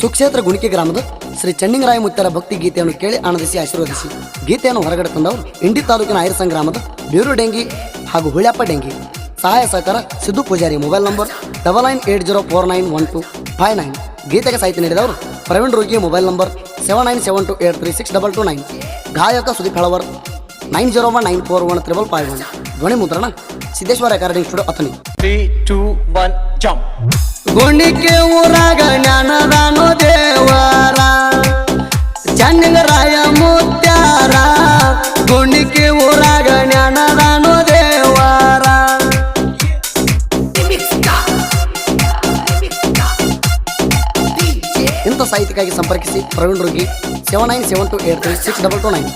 ಸುಕ್ಷೇತ್ರ ಗುಣಿಕೆ ಗ್ರಾಮದ ಶ್ರೀ ಚನ್ನಿಂಗರಾಯ ಮುತ್ತರ ಭಕ್ತಿ ಗೀತೆಯನ್ನು ಕೇಳಿ ಆನಂದಿಸಿ ಆಶೀರ್ವದಿಸಿ ಗೀತೆಯನ್ನು ಹೊರಗಡೆ ತಂದವರು ಇಂಡಿ ತಾಲೂಕಿನ ಐರಸಂಗ್ ಗ್ರಾಮದ ಬೇರು ಡೆಂಗಿ ಹಾಗೂ ಹುಳ್ಯಪ್ಪ ಡೆಂಗಿ. ಸಹಾಯ ಸಹಕಾರ Siddu Pujari mobile number double nine eight zero four nine one two five nine. ಗೀತೆಗೆ ಸಾಹಿತ್ಯ ನೀಡಿದವರು Praveen Rogi mobile number seven nine seven two eight three six double two nine. ಗಾಯಕ Sudeep Halavar nine zero one nine four one triple five one. ಧ್ವನಿ ಮುದ್ರಣ Siddeshwara recording studio Athani. Three two one jump. Gunike ಊರಾಗ ಜ್ಞಾನದಾನು ದೇವರ. ಚನ್ನಂಗರಾಯ ಮುತ್ಯಾರ. ಗುಣಿಕೆ ಊರಾಗ ಜ್ಞಾನದಾನು ದೇವರ. ಇಂಥ ಸಾಹಿತ್ಯಕ್ಕಾಗಿ ಸಂಪರ್ಕಿಸಿ Praveen Rugi seven nine seven two eight three six double two nine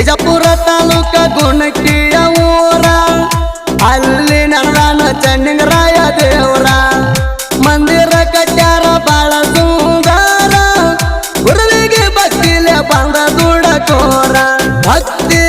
Bijapur taluka ಗುಣಕಿಯ ಊರ. ಅಲ್ಲಿ ನಡೆದಾನ ಚಂಡಿಂಗರಾಯ ದೇವರ. ಮಂದಿರ ಕಟ್ಟಾರ ಬಾಳ ಸುಂದರ. ಗುರುವಿಗೆ ಭಕ್ತಿಲೆ ಬಂದ ದುಡಕೋರ ಭಕ್ತಿ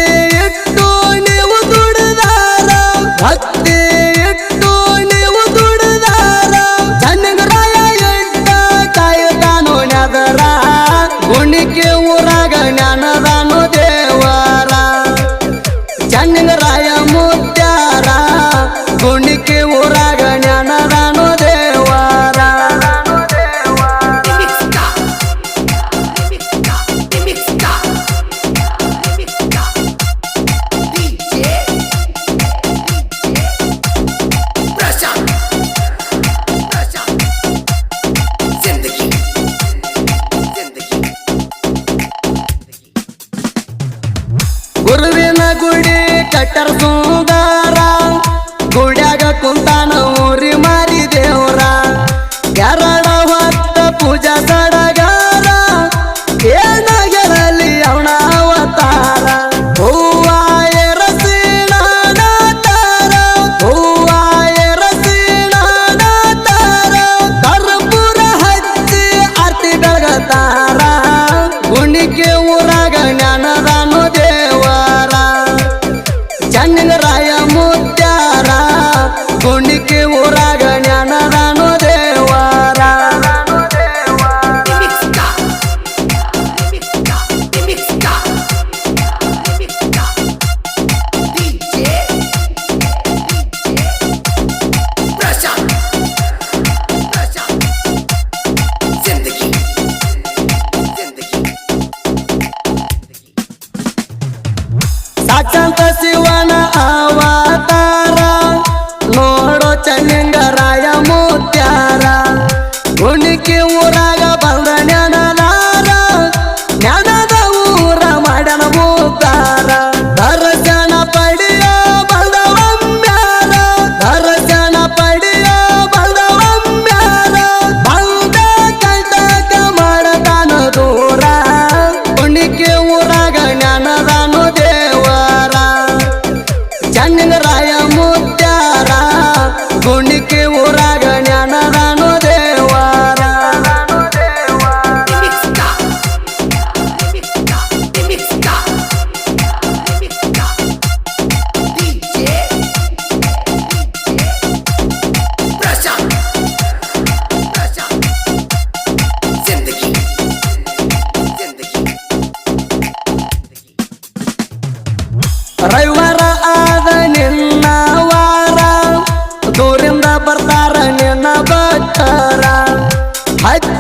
ಗುರುವಿನ ಗುಡಿ ಕಟ್ಟರ ಸುಂದರ. ಗುಡ್ಯಾಗ ಕುಂತಾನ ಊರಿ ಮಾರಿ ದೇವರ. ಗರಡ ಹೊತ್ತ ಪೂಜಾ ಸಡಗಾರ. ಏನಾಗಿರಲಿ ಅವನ ಅವತಾರ. ಹೂವ ಎರಸಿ ನಾನಾತಾರ ಹೂವ ಎರಸಿ ನಾನಾತಾರ ಕರ್ಪೂರ ಹಚ್ಚಿ ಆರ್ತಿ ಬೆಳಗತಾರ. ಸಾಕ್ಷಾಂತ ಶಿವನ ಅವತಾರ ನೋಡೋ ಚನ್ನಂಗರಾಯ ಮುತ್ಯಾರ ಗುಣಿಕೆ ಊರಾಗ ಬಂದ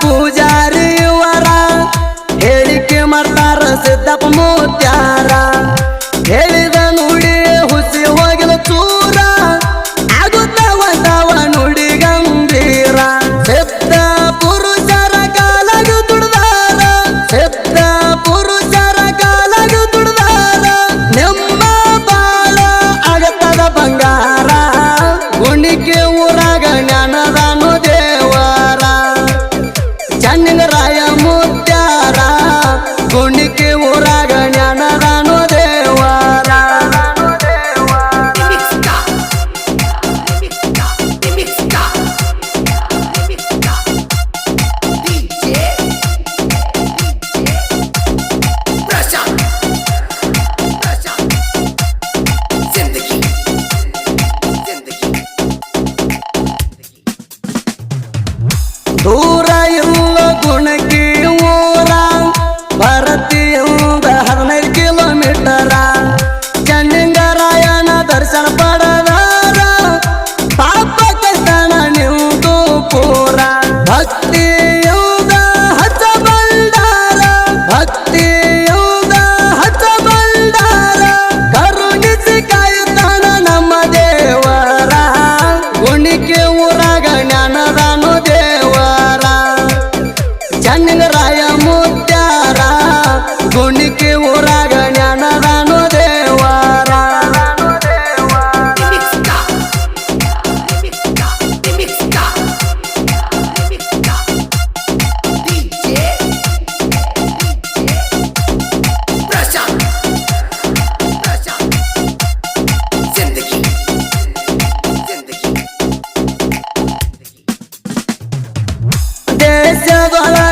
不嫁。जावाला